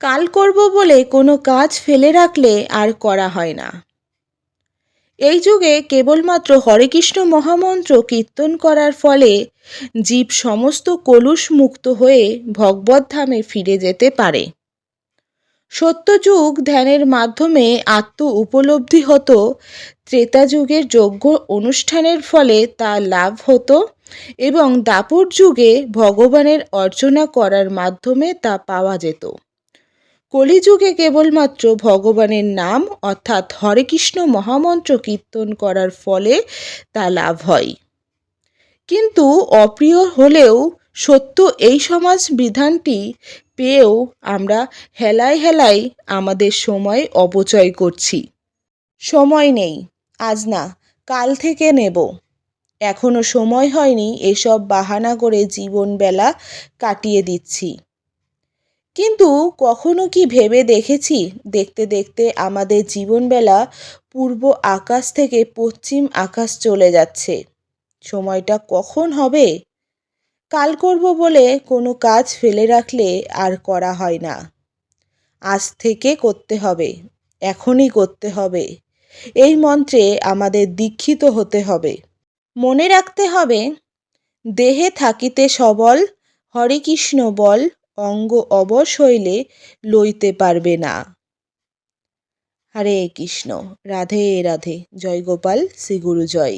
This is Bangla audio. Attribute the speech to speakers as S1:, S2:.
S1: কাল করব বলে কোনো কাজ ফেলে রাখলে আর করা হয় না। এই যুগে কেবলমাত্র হরেকৃষ্ণ মহামন্ত্র কীর্তন করার ফলে জীব সমস্ত কলুষ মুক্ত হয়ে ভগবত ধামে ফিরে যেতে পারে। সত্যযুগ ধ্যানের মাধ্যমে আত্ম উপলব্ধি হতো, ত্রেতা যুগের যজ্ঞ অনুষ্ঠানের ফলে তা লাভ হতো এবং দাপর যুগে ভগবানের অর্চনা করার মাধ্যমে তা পাওয়া যেত। কলিযুগে কেবলমাত্র ভগবানের নাম অর্থাৎ হরে কৃষ্ণ মহামন্ত্র কীর্তন করার ফলে তা লাভ হয়। কিন্তু অপ্রিয় হলেও সত্য এই সমাজ বিধানটি পেয়েও আমরা হেলায় হেলায় আমাদের সময় অপচয় করছি। সময় নেই, আজ না, কাল থেকে নেব। এখনও সময় হয়নি এসব বাহানা করে জীবনবেলা কাটিয়ে দিচ্ছি। কিন্তু কখনো কি ভেবে দেখেছি? দেখতে দেখতে আমাদের জীবনবেলা পূর্ব আকাশ থেকে পশ্চিম আকাশ চলে যাচ্ছে। সময়টা কখন হবে? কাল করব বলে কোনো কাজ ফেলে রাখলে আর করা হয় না। আজ থেকে করতে হবে, এখনই করতে হবে। এই মন্ত্রে আমাদের দীক্ষিত হতে হবে। মনে রাখতে হবে, দেহে থাকিতে সবল, হরে কৃষ্ণ বল অঙ্গ অবশ হইলে লইতে পারবে না। হরে কৃষ্ণ। রাধে রাধে। জয় গোপাল। শ্রী গুরু জয়